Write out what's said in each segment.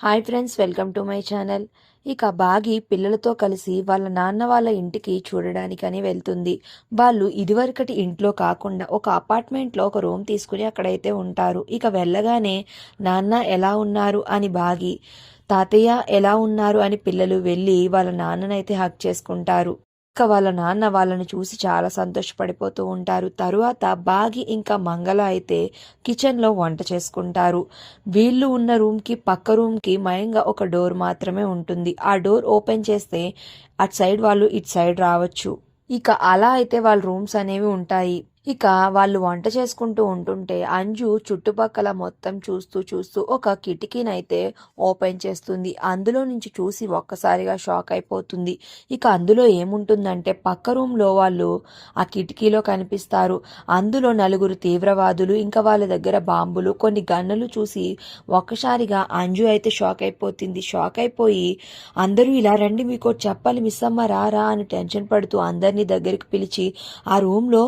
Hi friends welcome to my channel. ఇక బాగి పిల్లలతో కలిసి వాళ్ళ నాన్న వాళ్ళ ఇంటికి చూడడానికని వెళ్తుంది. వాళ్ళు ఇదివరకటి ఇంట్లో కాకుండా ఒక అపార్ట్మెంట్లో ఒక రూమ్ తీసుకుని అక్కడైతే ఉంటారు. ఇక వెళ్ళగానే నాన్న ఎలా ఉన్నారు? అని బాగి తాతయ్య ఎలా ఉన్నారు? అని పిల్లలు వెళ్ళి వాళ్ళ నాన్ననైతే హక్ చేసుకుంటారు. ఇక వాళ్ళ నాన్న వాళ్ళని చూసి చాలా సంతోషపడిపోతూ ఉంటారు. తరువాత బాగి ఇంకా మంగళ అయితే కిచెన్లో వంట చేసుకుంటారు. వీళ్ళు ఉన్న రూమ్కి పక్క రూమ్కి మయంగా ఒక డోర్ మాత్రమే ఉంటుంది. ఆ డోర్ ఓపెన్ చేస్తే అటు సైడ్ వాళ్ళు ఇటు సైడ్ రావచ్చు. ఇక అలా అయితే వాళ్ళ రూమ్స్ అనేవి ఉంటాయి. ఇక వాళ్ళు వంట చేసుకుంటూ ఉంటుంటే అంజు చుట్టుపక్కల మొత్తం చూస్తూ చూస్తూ ఒక కిటికీనైతే ఓపెన్ చేస్తుంది. అందులో నుంచి చూసి ఒక్కసారిగా షాక్ అయిపోతుంది. ఇక అందులో ఏముంటుందంటే పక్క రూమ్లో వాళ్ళు ఆ కిటికీలో కనిపిస్తారు. అందులో నలుగురు తీవ్రవాదులు ఇంకా వాళ్ళ దగ్గర బాంబులు కొన్ని గన్నులు చూసి ఒక్కసారిగా అంజు అయితే షాక్ అయిపోతుంది. షాక్ అయిపోయి అందరూ ఇలా రండి మీకు చెప్పాలి మిస్ అమ్మ రారా అని టెన్షన్ పడుతూ అందరినీ దగ్గరికి పిలిచి ఆ రూమ్లో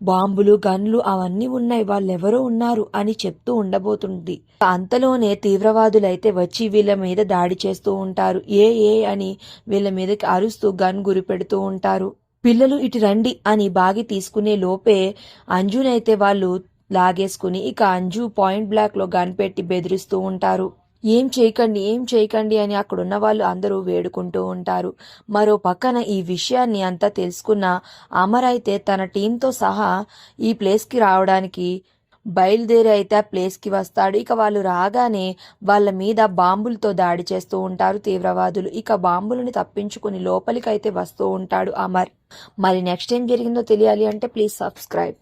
బాంబులు గన్లు అవన్నీ ఉన్నాయి. వాళ్ళెవరో ఉన్నారు అని చెప్తూ ఉండబోతుంది. అంతలోనే తీవ్రవాదులైతే వచ్చి వీళ్ళ మీద దాడి చేస్తూ ఉంటారు. ఏ ఏ అని వీళ్ళ మీదకి అరుస్తూ గన్ గురి పెడుతూ ఉంటారు. పిల్లలు ఇటు రండి అని బాగి తీసుకునే లోపే అంజునైతే వాళ్ళు లాగేసుకుని ఇక అంజు పాయింట్ బ్లాక్లో గన్ పెట్టి బెదిరిస్తూ ఉంటారు. ఏం చేయకండి ఏం చేయకండి అని అక్కడున్న వాళ్ళు అందరూ వేడుకుంటూ ఉంటారు. మరో పక్కన ఈ విషయాన్ని అంతా తెలుసుకున్న అమర్ అయితే తన టీంతో సహా ఈ ప్లేస్కి రావడానికి బయలుదేరి అయితే ఆ ప్లేస్కి వస్తాడు. ఇక వాళ్ళు రాగానే వాళ్ళ మీద బాంబులతో దాడి చేస్తూ ఉంటారు తీవ్రవాదులు. ఇక బాంబులని తప్పించుకుని లోపలికైతే వస్తూ ఉంటాడు అమర్. మరి నెక్స్ట్ ఏం జరిగిందో తెలియాలి అంటే ప్లీజ్ సబ్స్క్రైబ్.